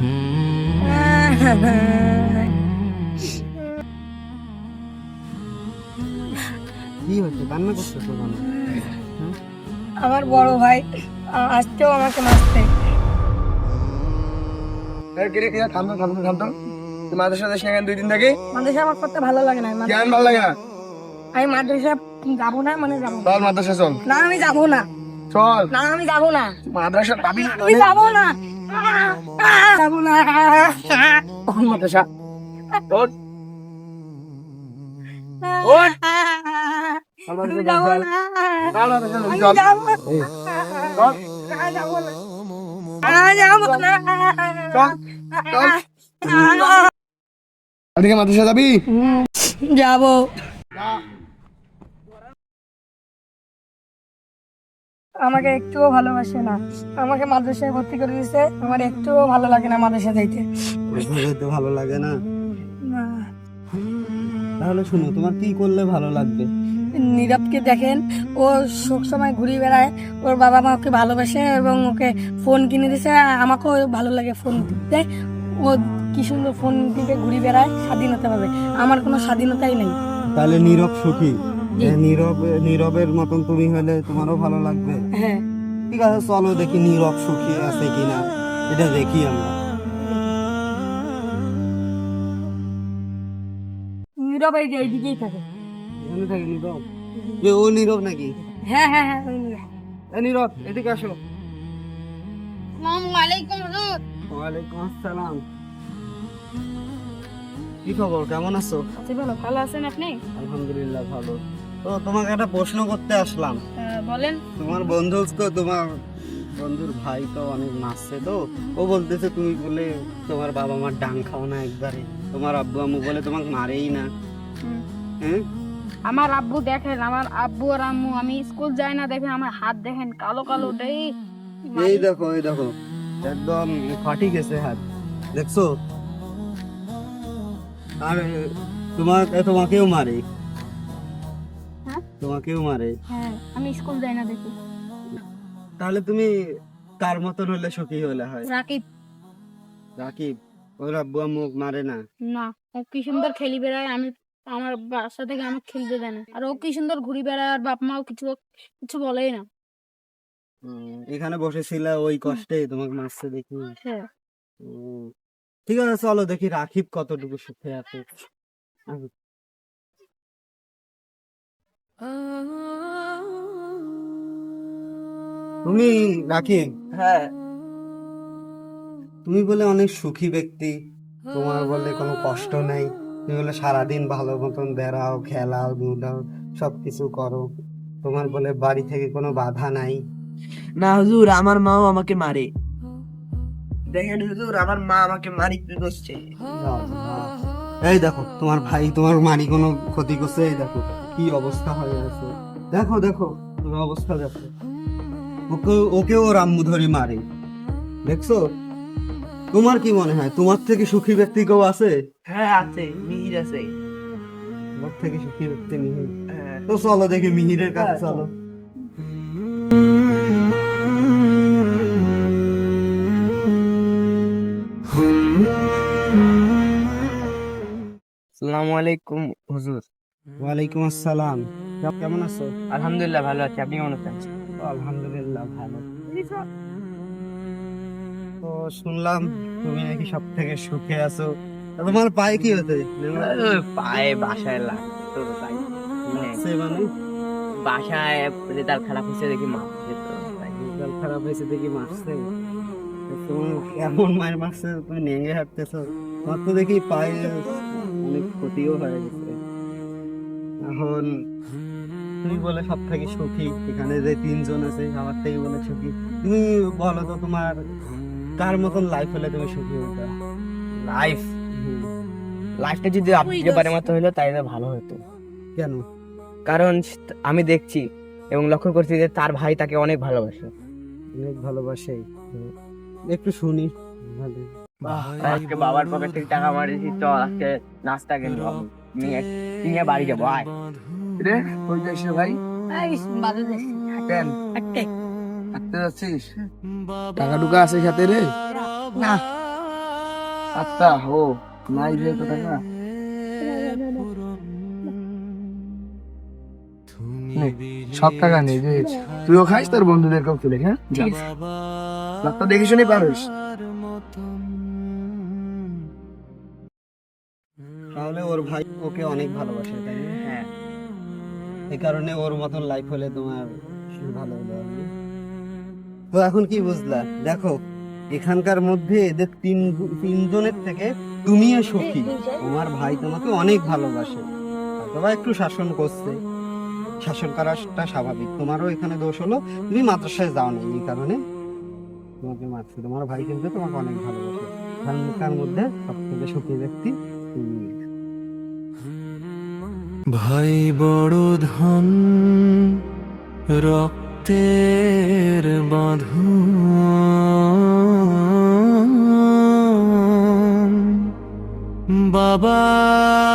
কি হচ্ছে? কান্না করছ কেন? আমার বড় ভাই আসতেও আমাকে মারতে কিরে কিরে থাম তো থাম তো থাম। তুই মাদ্রাসা যাস না কেন দুই দিন থেকে? মাদ্রাসা আমার করতে ভালো লাগে না কেন ভালো লাগে না? আমি মাদ্রাসা যাব না মানে যাব না। চল মাদ্রাসা চল। না আমি যাব না। চল। না আমি যাব না। মাদ্রাসা পাবি না আমি যাব না। যাব না। মাদ্রাসা ওঠ ওঠ যাব। আমাকে একটুও ভালোবাসে না। আমাকে মাদ্রাসায় ভর্তি করে দিয়েছে। আমার একটুও ভালো লাগে না মাদ্রাসা যাইতে। ভালো লাগে না। না। তাহলে শুনো তোমার কি করলে ভালো লাগবে? নীরবকে দেখেন ও সব সময় ঘুরে বেড়ায়। ওর বাবা মা ওকে ভালোবাসে এবং ওকে ফোন কিনে দিছে আমাকেও ভালো লাগে ফোন দিতে ও কি সুন্দর ফোন দিতে ঘুরে বেড়ায় স্বাধীনতা পাবে। আমার কোনো স্বাধীনতাই নেই। তাহলে নীরব সুখী? নীরব নীরবের মতন তুমি হলে তোমারও ভালো লাগবে। হ্যাঁ। ঠিক আছে চলো দেখি নীরব সুখী আছে কিনা। এটা দেখি আমরা। নীরব এই এইদিকেই থাকে। এখানে থাকি নীরব? যে ও নীরব নাকি? হ্যাঁ হ্যাঁ হ্যাঁ ওই নীরব। এদিকে আসো। আসসালামু আলাইকুম হুজুর। ওয়ালাইকুম আসসালাম। কি খবর? কেমন আছো? আছি ভালো। ভালো আছেন আপনি? আলহামদুলিল্লাহ ভালো। তো তোমাকে একটা প্রশ্ন করতে আসলাম। বলেন। তোমার বন্ধু তো তোমার বন্ধুর ভাই তো অনেক নাচছে তো ও বলতেছে তুমি বলে তোমার বাবা মার ডাং খাও না একবারে তোমার আব্বু আম্মু বলে তোমাকে মারেই না। হ্যাঁ? আমার আব্বু দেখেন আমার আব্বু আর আম্মু আমি স্কুল যাই না দেখেন আমার হাত দেখেন কালো কালো ওটাই এই দেখো এই দেখো একদম ফাটি গেছে হাত দেখছ? আর তোমার তোমাকেও মারে। হ্যাঁ? তোমাকেও মারে। হ্যাঁ আমি স্কুল যাই না দেখি। তাহলে তুমি কার মতন হলে সুখী হলে হয়। রাকিব। রাকিব ওর আব্বু আম্মু মারে না? না ও কি সুন্দর খেলি বেড়ায় আমি আমার বাসা থেকে আমাকে খেলতে দেয় না। আর ও কি সুন্দর ঘুরি বেড়ায় আর বাপ মাও কিছু কিছু বলেই না। এখানে বসেছিল ওই কষ্টে তোমাকে মারছে দেখি। হ্যাঁ। ঠিক আছে চলো দেখি রাকিব কতটুকু সুখে আছে। তুমি রাকিব? হ্যাঁ। তুমি বলে অনেক সুখী ব্যক্তি। তোমার বলে কোনো কষ্ট নেই। তুমি বলে সারাদিন ভালো মতন বেড়াও খেলাও ধুলাও সবকিছু করো। তোমার বলে বাড়ি থেকে কোনো বাধা নাই। না হুজুর আমার মাও আমাকে মারে। দেখেন হুজুর আমার মা আমাকে মারিতে বসছে। এই দেখো তোমার ভাই তোমার মারি কোনো ক্ষতি করছে? এই দেখো কি অবস্থা হয়ে গেছে দেখো দেখো তোমার অবস্থা দেখো। ওকে ওকেও রাম্মু ধরে মারে। দেখছ? তোমার কি মনে হয়? তোমার থেকে সুখী ব্যক্তি কেউ আছে? হ্যাঁ আছে মিহির আছে। তোমার থেকে সুখী ব্যক্তি মিহির? হ্যাঁ। তো চলো দেখি মিহিরের কাছে চলো। আসসালামু আলাইকুম হুজুর। ওয়ালাইকুম আসসালাম। কেমন আছো? আলহামদুলিল্লাহ ভালো আছি। আপনি কেমন আছেন? আলহামদুলিল্লাহ ভালো। তো শুনলাম তুমি নাকি সব থেকে সুখে আছো। তোমার পায়ে কি হতে পায়ে বাসায় লাগতো তাই। মানে বাসায় রেজাল্ট খারাপ হয়েছে দেখি মারছে তো রেজাল্ট খারাপ হয়েছে দেখি মারছে। তো তোমার এমন মায়ের মারছে? তুমি নেঙে হাঁটতেছো। তোমার তো দেখি পায়ে অনেক ক্ষতিও হয়ে গেছে। এখন তুমি বলে সব থেকে সুখী এখানে যে তিনজন আছে আমার থেকে বলে সুখী। তুমি বলো তো তোমার কার মতন লাইফ হলে তুমি সুখী হতো লাইফ লাইফটা যদি আপনি পারে মতো হইল তাইলে ভালো হতো। কেন? কারণ আমি দেখছি এবং লক্ষ্য করছি যে তার ভাই তাকে অনেক ভালোবাসে। অনেক ভালোবাসে। একটু শুনি। ভালো। আজকে বাবার পকেট থেকে টাকা মারিয়েছি চল আজকে নাস্তা কিনবো নিয়ে নিয়ে বাড়ি যাব আয়। রে ভাই? এই বাজে দেখছি কেন? হাঁটতে যাচ্ছিস? টাকা টুকা আছে সাথে রে। না। আচ্ছা হো নাই যে তো টাকা। সব টাকা নেই যে তুইও খাইস তোর বন্ধুদেরকেও তুলে হ্যাঁ। রাতটা দেখে শুনে পারিস। তাহলে ওর ভাই ওকে অনেক ভালোবাসে তাই না? হ্যাঁ। এই কারণে ওর মতন লাইফ হলে তোমার ভালো হলো তো এখন কি বুঝলা? দেখো এখানকার মধ্যে এদের তিন তিনজনের থেকে তুমিও সুখী। তোমার ভাই তোমাকে অনেক ভালোবাসে। অথবা একটু শাসন করছে। শাসন করাটা স্বাভাবিক। তোমারও এখানে দোষ হলো তুমি মাদ্রাসায় যাও না এই কারণে। তোমাকে মারছে। তোমার ভাই কিন্তু তোমাকে অনেক ভালোবাসে। এখানকার মধ্যে সব থেকে সুখী ব্যক্তি তুমি। ভাই বড় ধন রক্তের বাঁধন। বাবার